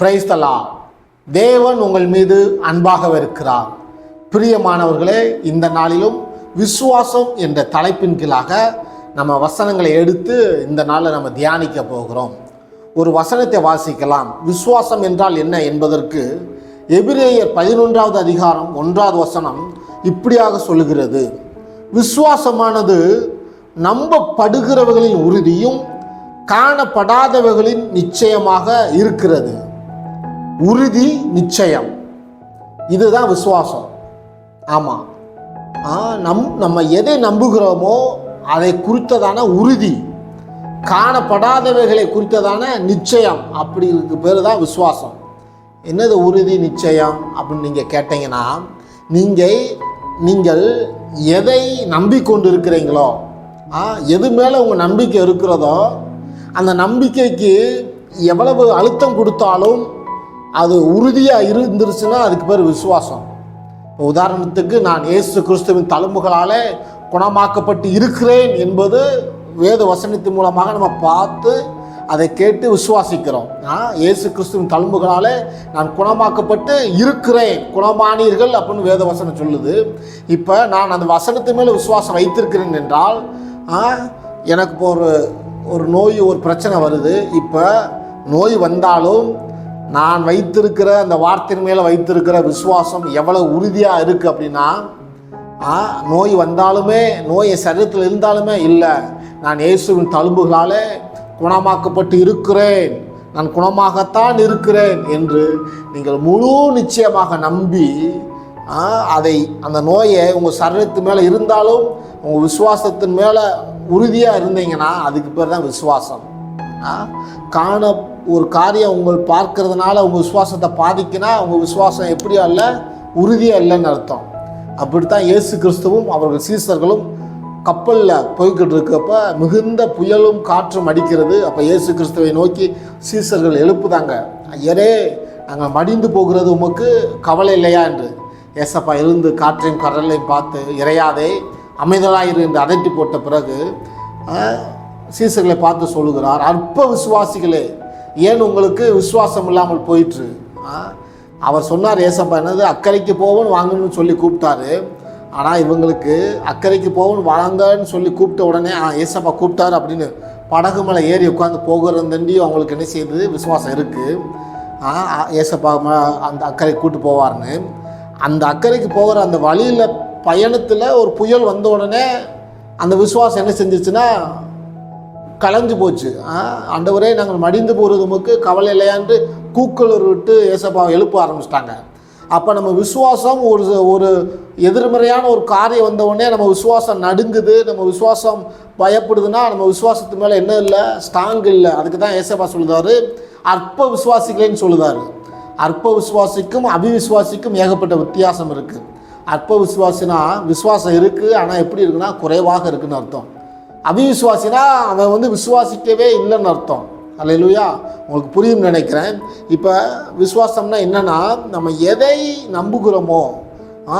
பிரைஸ்தலா தேவன் உங்கள் மீது அன்பாக இருக்கிறார் பிரியமானவர்களே இந்த நாளிலும் விசுவாசம் என்ற தலைப்பின் கீழாக நம்ம வசனங்களை எடுத்து இந்த நாளில் நம்ம தியானிக்க போகிறோம். ஒரு வசனத்தை வாசிக்கலாம். விசுவாசம் என்றால் என்ன என்பதற்கு எபிரேயர் பதினொன்றாவது அதிகாரம் ஒன்றாவது வசனம் இப்படியாக சொல்லுகிறது. விசுவாசமானது நம்பப்படுகிறவர்களின் உறுதியும் காணப்படாதவர்களின் நிச்சயமாக இருக்கிறது. உறுதி நிச்சயம். இதுதான் விசுவாசம். ஆமாம் ஆ நம் நம்ம எதை நம்புகிறோமோ அதை குறித்ததான உறுதி. காணப்படாதவைகளை குறித்ததான நிச்சயம். அப்படி பேர் தான் விசுவாசம். என்னது உறுதி நிச்சயம் அப்படின்னு நீங்கள் கேட்டீங்கன்னா நீங்கள் நீங்கள் எதை நம்பிக்கொண்டு இருக்கிறீங்களோ எது மேலே உங்கள் நம்பிக்கை இருக்கிறதோ அந்த நம்பிக்கைக்கு எவ்வளவு அழுத்தம் கொடுத்தாலும் அது உறுதியாக இருந்துருச்சுன்னா அதுக்கு பேர் விசுவாசம். இப்போ உதாரணத்துக்கு நான் இயேசு கிறிஸ்துவின் தழும்புகளாலே குணமாக்கப்பட்டு இருக்கிறேன் என்பது வேத வசனத்தின் மூலமாக நம்ம பார்த்து அதை கேட்டு விசுவாசிக்கிறோம். ஆ, இயேசு கிறிஸ்துவின் தலும்புகளாலே நான் குணமாக்கப்பட்டு இருக்கிறேன். குணமானீர்கள் அப்படின்னு வேத வசனம் சொல்லுது. இப்போ நான் அந்த வசனத்து மேலே விசுவாசம் வைத்திருக்கிறேன் என்றால் எனக்கு இப்போ ஒரு ஒரு நோய் ஒரு பிரச்சனை வருது. இப்போ நோய் வந்தாலும் நான் வைத்திருக்கிற அந்த வார்த்தையின் மேலே வைத்திருக்கிற விசுவாசம் எவ்வளவு உறுதியாக இருக்குது அப்படின்னா ஆ, நோய் வந்தாலுமே நோய் என் சரீரத்தில் இருந்தாலுமே இல்லை. நான் இயேசுவின் தழும்புகளாலே குணமாக்கப்பட்டு இருக்கிறேன். நான் குணமாகத்தான் இருக்கிறேன் என்று நீங்கள் முழு நிச்சயமாக நம்பி ஆ, அதை அந்த நோயை உங்கள் சரீரத்து மேலே இருந்தாலும் உங்கள் விசுவாசத்தின் மேலே உறுதியாக இருந்தீங்கன்னா அதுக்கு பேர் தான் விசுவாசம். ஆ, காண ஒரு காரியம் உங்கள் பார்க்கறதுனால உங்கள் விசுவாசத்தை பாதிக்கினா உங்கள் விசுவாசம் எப்படி இல்லை உறுதியாக இல்லைன்னு அர்த்தம். அப்படித்தான் இயேசு கிறிஸ்துவும் அவர்கள் சீசர்களும் கப்பலில் போய்கிட்டு இருக்கப்ப மிகுந்த புயலும் காற்றும் அடிக்கிறது. அப்போ இயேசு கிறிஸ்துவை நோக்கி சீசர்கள் எழுப்புதாங்க. ஐயரே நாங்கள் மடிந்து போகிறது உமக்கு கவலை இல்லையா என்று. ஏசப்பா இருந்து காற்றையும் கடலையும் பார்த்து இறையாதே அமைதலாயிரு என்று அதட்டி போட்ட பிறகு சீசர்களை பார்த்து சொல்லுகிறார். அற்ப விசுவாசிகளே ஏன் உங்களுக்கு விசுவாசம் இல்லாமல் போயிட்டு அவர் சொன்னார் ஏசப்பா என்னது அக்கறைக்கு போவோம் வாங்கணும்னு சொல்லி கூப்பிட்டாரு. ஆனால் இவங்களுக்கு அக்கறைக்கு போவோம் வாங்கன்னு சொல்லி கூப்பிட்ட உடனே ஆ ஏசப்பா கூப்பிட்டாரு அப்படின்னு படகு மேலே ஏறி உட்காந்து போகிறந்தண்டி அவங்களுக்கு என்ன செய்யுது? விசுவாசம் இருக்குது ஆ, ஏசப்பா ம- அந்த அக்கறைக்கு கூட்டு போவார்னு. அந்த அக்கறைக்கு போகிற அந்த வழியில் பயணத்தில் ஒரு புயல் வந்த உடனே அந்த விசுவாசம் என்ன செஞ்சிச்சுன்னா கலைஞ்சு போச்சு. ஆ, ஆண்டவரே நாங்கள் மடிந்து போகிறது உமக்கு கவலை இல்லையான்ட்டு கூக்குளர் விட்டு ஏசப்பாவை எழுப்ப ஆரம்பிச்சிட்டாங்க. அப்போ நம்ம விசுவாசம் ஒரு ஒரு எதிர்மறையான ஒரு காரியம் வந்தவுடனே நம்ம விசுவாசம் நடுங்குது நம்ம விசுவாசம் பயப்படுதுன்னா நம்ம விசுவாசத்து மேலே என்ன இல்லை? ஸ்ட்ராங் இல்லை. அதுக்கு தான் ஏசப்பா சொல்லுதாரு. அற்ப விசுவாசிகளேன்னு சொல்லுதாரு. அற்ப விசுவாசிக்கும் அபிவிசுவாசிக்கும் ஏகப்பட்ட வித்தியாசம் இருக்குது அற்ப விசுவாசினா விசுவாசம் இருக்குது ஆனால் எப்படி இருக்குன்னா குறைவாக இருக்குன்னு அர்த்தம். அவிசுவாசினா அவன் வந்து விசுவாசிக்கவே இல்லைன்னு அர்த்தம். அல்லையா உங்களுக்கு புரியும் நினைக்கிறேன். இப்போ விசுவாசம்னா என்னன்னா நம்ம எதை நம்புகிறோமோ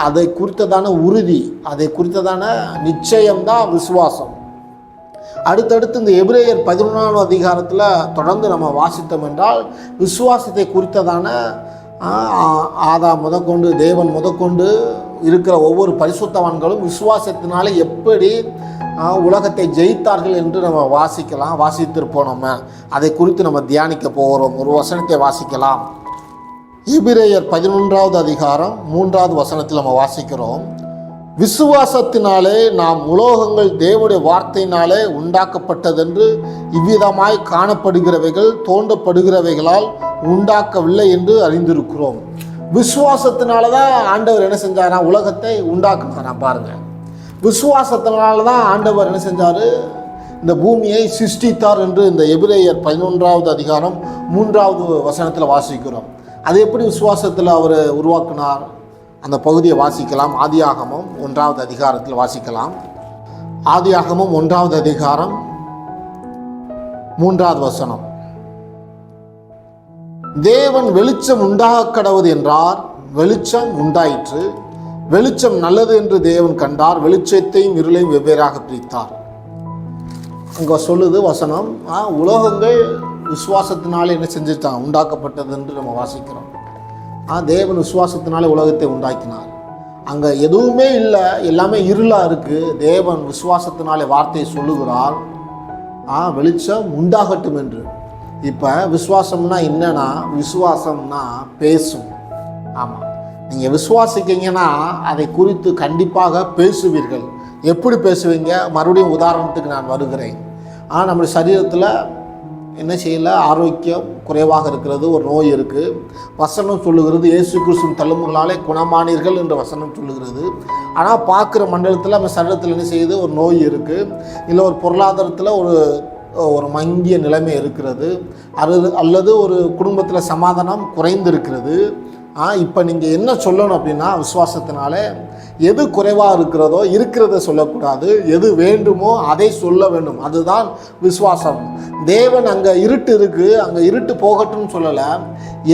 அதை குறித்ததான உறுதி அதை குறித்ததான நிச்சயம்தான் விசுவாசம். அடுத்தடுத்து இந்த எபிரேயர் பதினொன்றாம் அதிகாரத்தில் தொடர்ந்து நம்ம வாசித்தோம் என்றால் விசுவாசத்தை குறித்ததான ஆ, ஆதா முதற்கொண்டு தேவன் முதற்கொண்டு இருக்கிற ஒவ்வொரு பரிசுத்தவான்களும் விசுவாசத்தினால எப்படி உலகத்தை ஜெயித்தார்கள் என்று நம்ம வாசிக்கலாம் வாசித்திருப்போம் நம்ம. அதை குறித்து நம்ம தியானிக்க போகிறோம். ஒரு வசனத்தை வாசிக்கலாம். இபிரேயர் பதினொன்றாவது அதிகாரம் மூன்றாவது வசனத்தில் நம்ம வாசிக்கிறோம். விசுவாசத்தினாலே நாம் உலோகங்கள் தேவனுடைய வார்த்தையினாலே உண்டாக்கப்பட்டதென்று இவ்விதமாய் காணப்படுகிறவைகள் தோண்டப்படுகிறவைகளால் உண்டாக்கவில்லை என்று அறிந்திருக்கிறோம். விசுவாசத்தினால தான் ஆண்டவர் என்ன செஞ்சாரா? உலகத்தை உண்டாக்குனாராம் பாருங்க. விசுவாசத்தினால தான் ஆண்டவர் என்ன செஞ்சார்? இந்த பூமியை சிருஷ்டித்தார் என்று இந்த எபிரேயர் பதினொன்றாவது அதிகாரம் மூன்றாவது வசனத்தில் வாசிக்கிறோம். அது எப்படி விசுவாசத்தில் அவர் உருவாக்கினார்? அந்த பகுதியை வாசிக்கலாம். ஆதியாகமம் ஒன்றாவது அதிகாரத்தில் வாசிக்கலாம். ஆதியாகமம் ஒன்றாவது அதிகாரம் மூன்றாவது வசனம். தேவன் வெளிச்சம் உண்டாக கடவுது என்றார். வெளிச்சம் உண்டாயிற்று. வெளிச்சம் நல்லது என்று தேவன் கண்டார். வெளிச்சத்தையும் இருளையும் வெவ்வேறாக பிரித்தார். அங்கே சொல்லுது வசனம் ஆ, உலோகங்கள் விசுவாசத்தினாலே என்ன செஞ்சுட்டான் உண்டாக்கப்பட்டது என்று நம்ம வாசிக்கிறோம். ஆ தேவன் விசுவாசத்தினாலே உலகத்தை உண்டாக்கினார். அங்கே எதுவுமே இல்லை எல்லாமே இருளாக இருக்குது தேவன் விசுவாசத்தினாலே வார்த்தையை சொல்லுகிறார். ஆ வெளிச்சம் உண்டாகட்டும் என்று. இப்போ விசுவாசம்னா என்னன்னா விசுவாசம்னா பேசும். ஆமாம் நீங்கள் விசுவாசிக்கீங்கன்னா அதை குறித்து கண்டிப்பாக பேசுவீர்கள். எப்படி பேசுவீங்க? மறுபடியும் உதாரணத்துக்கு நான் வருகிறேன். ஆனால் நம்முடைய சரீரத்தில் என்ன செய்யல? ஆரோக்கியம் குறைவாக இருக்கிறது ஒரு நோய் இருக்குது வசனம் சொல்லுகிறது இயேசு கிறிஸ்துவின் தழும்புகளாலே குணமானீர்கள் என்ற வசனம் சொல்லுகிறது. ஆனால் பார்க்குற மண்டலத்தில் நம்ம சரீரத்தில் என்ன செய்யுது? ஒரு நோய் இருக்குது இல்லை ஒரு பொருளாதாரத்தில் ஒரு ஒரு மங்கிய நிலைமை இருக்கிறது. அல்லது அல்லது ஒரு குடும்பத்தில் சமாதானம் குறைந்திருக்கிறது. இப்போ நீங்கள் என்ன சொல்லணும் அப்படின்னா விசுவாசத்தினால எது குறைவாக இருக்கிறதோ இருக்கிறத சொல்லக்கூடாது. எது வேண்டுமோ அதை சொல்ல வேண்டும். அதுதான் விசுவாசம். தேவன் அங்கே இருட்டு இருக்குது அங்கே இருட்டு போகட்டும்னு சொல்லலை.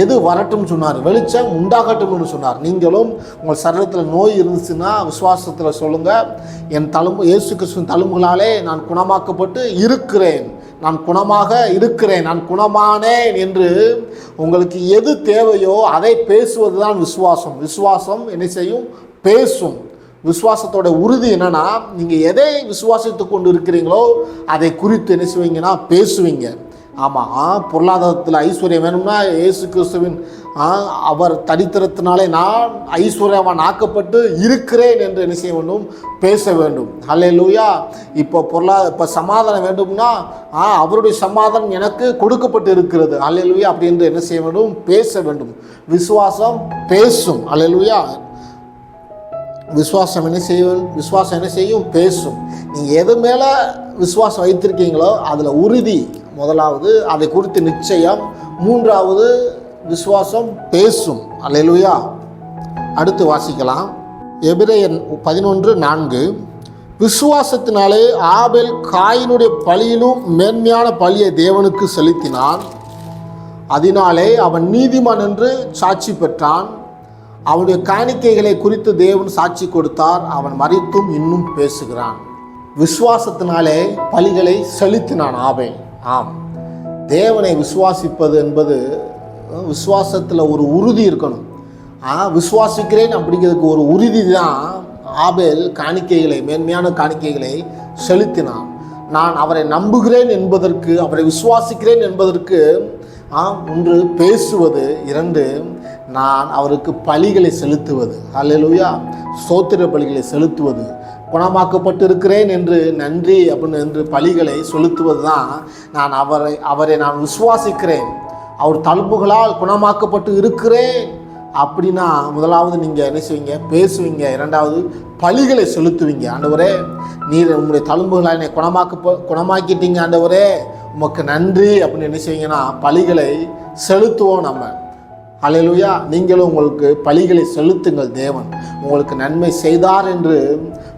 எது வரட்டும்னு சொன்னார். வெளிச்சம் உண்டாகட்டும்னு சொன்னார். நீங்களும் உங்கள் சரீரத்தில் நோய் இருந்துச்சுன்னா விசுவாசத்தில் சொல்லுங்கள் என் தழும்பு இயேசு கிறிஸ்துவின் தழும்புகளாலே நான் குணமாக்கப்பட்டு இருக்கிறேன். நான் குணமாக இருக்கிறேன் நான் குணமானேன் என்று உங்களுக்கு எது தேவையோ அதை பேசுவது தான் விசுவாசம். விசுவாசம் என்ன செய்யும்? பேசும். விசுவாசத்தோட உறுதி என்னன்னா நீங்கள் எதை விசுவாசித்து கொண்டு இருக்கிறீங்களோ அதை குறித்து என்ன செய்வீங்கன்னா பேசுவீங்க. ஆமாம் ஆ பொருளாதாரத்தில் ஐஸ்வர்யம் வேணும்னா இயேசு கிறிஸ்துவின் ஆ, அவர் தரித்திரத்தினாலே நான் ஐஸ்வர்யவான் ஆக்கப்பட்டு இருக்கிறேன் என்று என்ன செய்ய வேண்டும்? பேச வேண்டும். ஹalleluya இப்போ பொருளா இப்போ சமாதானம் வேண்டும்னா ஆ அவருடைய சமாதானம் எனக்கு கொடுக்கப்பட்டு இருக்கிறது ஹலே அப்படி என்று என்ன செய்ய வேண்டும்? பேச வேண்டும். விசுவாசம் பேசும். ஹalleluya விசுவாசம் என்ன செய்யும்? விசுவாசம் என்ன செய்யும்? பேசும். நீங்கள் எது மேலே விசுவாசம் வைத்திருக்கீங்களோ அதில் உறுதி. முதலாவது அதை குறித்து நிச்சயம். மூன்றாவது விசுவாசம் பேசும். அல்லேலூயா. அடுத்து வாசிக்கலாம். எபிரேயன் பதினொன்று நான்கு. விசுவாசத்தினாலே ஆபேல் காயினுடைய பலியிலும் மேன்மையான பலியை தேவனுக்கு செலுத்தினான். அதனாலே அவன் நீதிமான் என்று சாட்சி பெற்றான். அவனுடைய காணிக்கைகளை குறித்து தேவன் சாட்சி கொடுத்தார். அவன் மறித்தும் இன்னும் பேசுகிறான். விசுவாசத்தினாலே பலிகளை செலுத்தினான் ஆபேல். ஆம். தேவனை விசுவாசிப்பது என்பது விசுவாசத்தில் ஒரு உறுதி இருக்கணும். ஆ விசுவாசிக்கிறேன் அப்படிங்கிறதுக்கு ஒரு உறுதி தான் ஆபேல் காணிக்கைகளை மேன்மையான காணிக்கைகளை செலுத்தினான். நான் அவரை நம்புகிறேன் என்பதற்கு அவரை விசுவாசிக்கிறேன் என்பதற்கு ஒன்று பேசுவது இரண்டு நான் அவருக்கு பலிகளை செலுத்துவது. அல்லேலூயா சோத்திர பலிகளை செலுத்துவது. குணமாக்கப்பட்டு இருக்கிறேன் என்று நன்றி அப்படின்னு என்று பலிகளை செலுத்துவது தான் நான் அவரை அவரை நான் விசுவாசிக்கிறேன். அவர் தழும்புகளால் குணமாக்கப்பட்டு இருக்கிறேன். அப்படின்னா முதலாவது நீங்கள் என்ன செய்வீங்க? பேசுவீங்க. இரண்டாவது பலிகளை செலுத்துவீங்க. ஆண்டவரே நீர் உங்களுடைய தழும்புகளால் என்னை குணமாக்க குணமாக்கிட்டீங்க ஆண்டவரே. உமக்கு நன்றி அப்படின்னு என்ன செய்வீங்கன்னா பலிகளை செலுத்துவோம் நம்ம. அலையலுயா நீங்களும் உங்களுக்கு பலிகளை செலுத்துங்கள் தேவன். உங்களுக்கு நன்மை செய்தார் என்று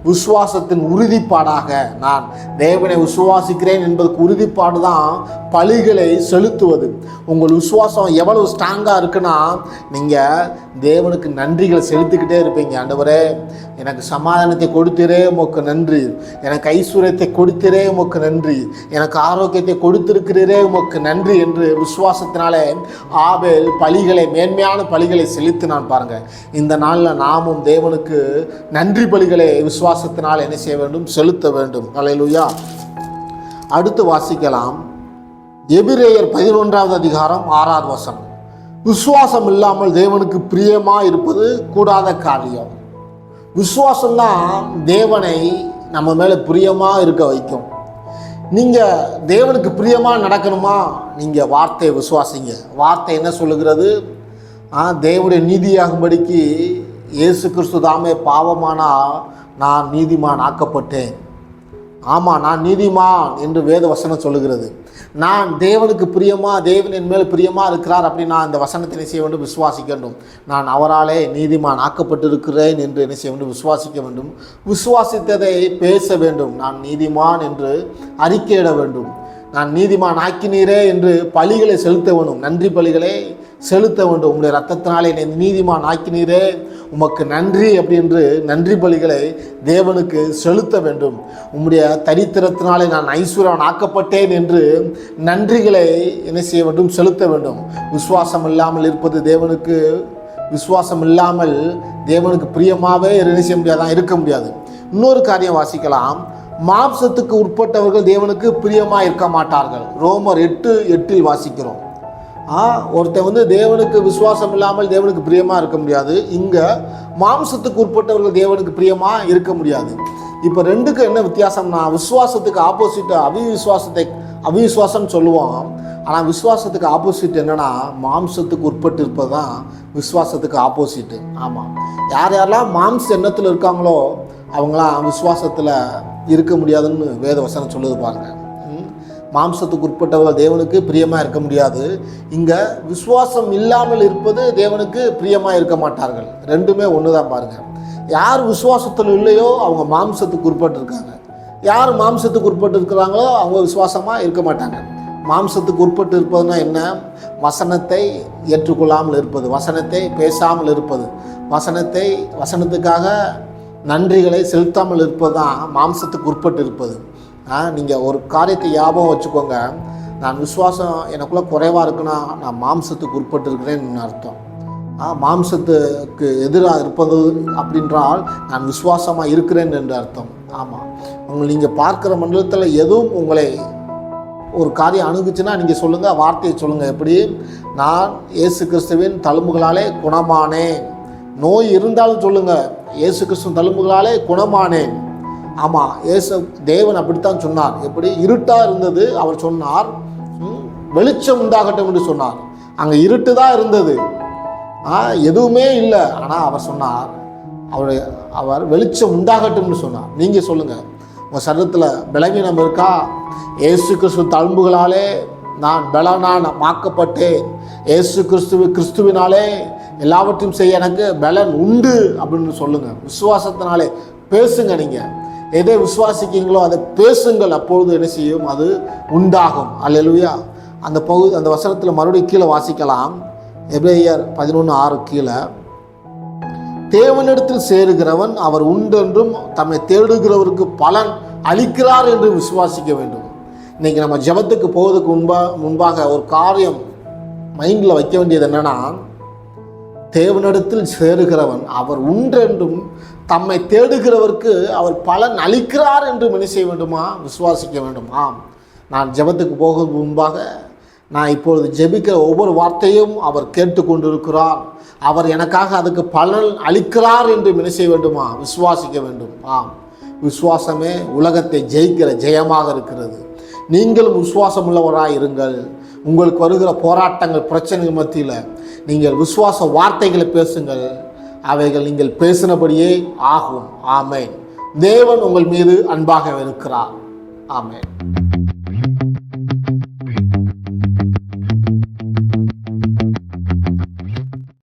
விசுவாசத்தின் உறுதிப்பாடாக நான் தேவனை விசுவாசிக்கிறேன் என்பதற்கு உறுதிப்பாடு தான் பலிகளை செலுத்துவது. உங்கள் விசுவாசம் எவ்வளவு ஸ்ட்ராங்காக இருக்குன்னா நீங்கள் தேவனுக்கு நன்றிகளை செலுத்திக்கிட்டே இருப்பீங்க ஆண்டவரே. எனக்கு சமாதானத்தை கொடுத்தீரே உமக்கு நன்றி. எனக்கு ஐஸ்வர்யத்தை கொடுத்தீரே உமக்கு நன்றி. எனக்கு ஆரோக்கியத்தை கொடுத்திருக்கிறீரே உமக்கு நன்றி என்று விசுவாசத்தினாலே ஆபேல் பலிகளை மேன்மையான பலிகளை செலுத்தினான் பாருங்க. இந்த நாளில் நாமும் தேவனுக்கு நன்றி பலிகளை விசுவாசத்தினால் என்ன செய்ய வேண்டும்? செலுத்த வேண்டும். அல்லேலூயா அடுத்து வாசிக்கலாம். எபிரேயர் பதினொன்றாவது அதிகாரம் ஆறாவது வசனம். விசுவாசம் இல்லாமல் தேவனுக்கு பிரியமாக இருப்பது கூடாத காரியம். விசுவாசம்தான் தேவனை நம்ம மேலே பிரியமாக இருக்க வைக்கும். நீங்கள் தேவனுக்கு பிரியமாக நடக்கணுமா? நீங்கள் வார்த்தையை விசுவாசிங்க. வார்த்தை என்ன சொல்லுகிறது? ஆ தேவனுடைய நீதியாகும்படிக்கு இயேசு கிறிஸ்து தாமே பாவமானால் நான் நீதிமான் ஆக்கப்பட்டேன். ஆமாம் நான் நீதிமான் என்று வேத வசனம் சொல்லுகிறது. நான் தேவனுக்கு பிரியமா தேவன் என் மேல் பிரியமா இருக்கிறார் அப்படின்னு நான் இந்த வசனத்தை என்ன செய்ய வேண்டும்? விசுவாசிக்க வேண்டும் நான் அவராலே நீதிமான் ஆக்கப்பட்டிருக்கிறேன் என்று என்ன செய்ய வேண்டும்? விசுவாசிக்க வேண்டும். விசுவாசித்ததை பேச வேண்டும். நான் நீதிமான் என்று அறிக்கையிட வேண்டும். நான் நீதிமான் ஆக்கினீரே என்று பலிகளை செலுத்த வேண்டும் நன்றி பலிகளை செலுத்த வேண்டும். உங்களுடைய ரத்தத்தினாலே என்னை நீதிமான் ஆக்கினீரே. உமக்கு நன்றி அப்படின்று நன்றி பலிகளை தேவனுக்கு செலுத்த வேண்டும். உம்முடைய தரித்திரத்தினாலே நான் ஐஸ்வரன் ஆக்கப்பட்டேன் என்று நன்றிகளை என்ன செய்ய வேண்டும்? செலுத்த வேண்டும். விசுவாசம் இல்லாமல் இருப்பது தேவனுக்கு விசுவாசம் இல்லாமல் தேவனுக்கு பிரியமாகவே என்ன செய்ய முடியாதான் இருக்க முடியாது. இன்னொரு காரியம் வாசிக்கலாம். மாம்சத்துக்கு உட்பட்டவர்கள் தேவனுக்கு பிரியமாக இருக்க மாட்டார்கள். ரோமர் எட்டு எட்டில் வாசிக்கிறோம். ஒருத்தன் வந்து தேவனுக்கு விசுவாசம் இல்லாமல் தேவனுக்கு பிரியமாக இருக்க முடியாது. இங்கே மாம்சத்துக்கு உட்பட்டவர்கள் தேவனுக்கு பிரியமாக இருக்க முடியாது. இப்போ ரெண்டுக்கும் என்ன வித்தியாசம்னா விசுவாசத்துக்கு ஆப்போசிட்டு அவிவிசுவாசத்தை அவிவிசுவாசம் சொல்லுவோம் ஆனால் விசுவாசத்துக்கு ஆப்போசிட் என்னன்னா மாம்சத்துக்கு உட்பட்டு இருப்பது தான் விசுவாசத்துக்கு ஆப்போசிட்டு ஆமாம் யார் யாரெல்லாம் மாம்ச எண்ணத்தில் இருக்காங்களோ அவங்களாம் விசுவாசத்தில் இருக்க முடியாதுன்னு வேத வசனம் சொல்லுது பாருங்கள் மாம்சத்துக்கு உட்பட்டவர்கள் தேவனுக்கு பிரியமாக இருக்க முடியாது. இங்கே விசுவாசம் இல்லாமல் இருப்பது தேவனுக்கு பிரியமாக இருக்க மாட்டார்கள். ரெண்டுமே ஒன்று தான் பாருங்கள் யார் விசுவாசத்தில் இல்லையோ அவங்க மாம்சத்துக்கு உட்பட்டு இருக்காங்க யார் மாம்சத்துக்கு உட்பட்டு இருக்கிறாங்களோ அவங்க விசுவாசமாக இருக்க மாட்டாங்க. மாம்சத்துக்கு உட்பட்டு இருப்பதுனா என்ன? வசனத்தை ஏற்றுக்கொள்ளாமல் இருப்பது வசனத்தை பேசாமல் இருப்பது. வசனத்தை வசனத்துக்காக நன்றிகளை செலுத்தாமல் இருப்பது தான் மாம்சத்துக்கு உட்பட்டு இருப்பது நீங்கள் ஒரு காரியத்தை ஞாபகம் வச்சுக்கோங்க. நான் விசுவாசம் எனக்குள்ளே குறைவாக இருக்குன்னா நான் மாம்சத்துக்கு உட்பட்டு இருக்கிறேன்னு அர்த்தம்? ஆ, மாம்சத்துக்கு எதிராக இருப்பது அப்படின்றால் நான் விசுவாசமாக இருக்கிறேன் என்று அர்த்தம். ஆமாம் உங்களை நீங்கள் பார்க்குற மண்டலத்தில் எதுவும் உங்களை ஒரு காரியம் அணுகுச்சுன்னா நீங்கள் சொல்லுங்கள் வார்த்தையை சொல்லுங்கள் எப்படி? நான் இயேசு கிறிஸ்துவின் தழும்புகளாலே குணமானேன். நோய் இருந்தாலும் சொல்லுங்கள் இயேசு கிறிஸ்துவின் தழும்புகளாலே குணமானேன். ஆமாம் இயேசு தேவன் அப்படித்தான் சொன்னார். எப்படி? இருட்டாக இருந்தது அவர் சொன்னார். ம், வெளிச்சம் உண்டாகட்டும் என்று சொன்னார். அங்கே இருட்டு தான் இருந்தது. ஆ எதுவுமே இல்லை. ஆனால் அவர் சொன்னார். அவர் அவர் வெளிச்சம் உண்டாகட்டும்னு சொன்னார். நீங்கள் சொல்லுங்கள் உங்கள் சரீரத்தில் பலவீனம் இருக்கா? ஏசு கிறிஸ்து தழும்புகளாலே நான் பலனான மாக்கப்பட்டேன். ஏசு கிறிஸ்துவ கிறிஸ்துவினாலே எல்லாவற்றையும் செய்ய எனக்கு பலன் உண்டு அப்படின்னு சொல்லுங்கள் விசுவாசத்தினாலே பேசுங்க நீங்கள் எதை விசுவாசிக்கீங்களோ அதை பேசுங்கள். அப்பொழுது என்ன செய்யும்? அது உண்டாகும். அல்லா அந்த பகுதி அந்த வசனத்தில் மறுபடியும் கீழே வாசிக்கலாம். எப்ரேயர் பதினொன்று ஆறு கீழே. தேவனிடத்தில் சேருகிறவன் அவர் உண்டென்றும் தம்மை தேடுகிறவருக்கு பலன் அளிக்கிறார் என்று விசுவாசிக்க வேண்டும். இன்னைக்கு நம்ம ஜெபத்துக்கு போவதுக்கு முன்பா முன்பாக ஒரு காரியம் மைண்டில் வைக்க வேண்டியது என்னென்னா தேவனிடத்தில் சேருகிறவன் அவர் உண்டென்றும் தம்மை தேடுகிறவருக்கு அவர் பலன் அளிக்கிறார் என்று என்ன செய்ய வேண்டுமா? விசுவாசிக்க வேண்டும்? ஆம் நான் ஜெபத்துக்கு போக முன்பாக நான் இப்பொழுது ஜெபிக்கிற ஒவ்வொரு வார்த்தையும் அவர் கேட்டுக்கொண்டிருக்கிறார். அவர் எனக்காக அதுக்கு பலன் அளிக்கிறார் என்று என்ன செய்ய வேண்டுமா? விசுவாசிக்க வேண்டும். ஆம். விசுவாசமே உலகத்தை ஜெயிக்கிற ஜெயமாக இருக்கிறது. நீங்களும் விசுவாசமுள்ளவராக இருங்கள். உங்களுக்கு வருகிற போராட்டங்கள் பிரச்சனைகள் மத்தியில் நீங்கள் விசுவாச வார்த்தைகளை பேசுங்கள். அவைகள் நீங்கள் பேசினபடியே ஆகும். ஆமை தேவன் உங்கள் மீது அன்பாக இருக்கிறார். ஆமை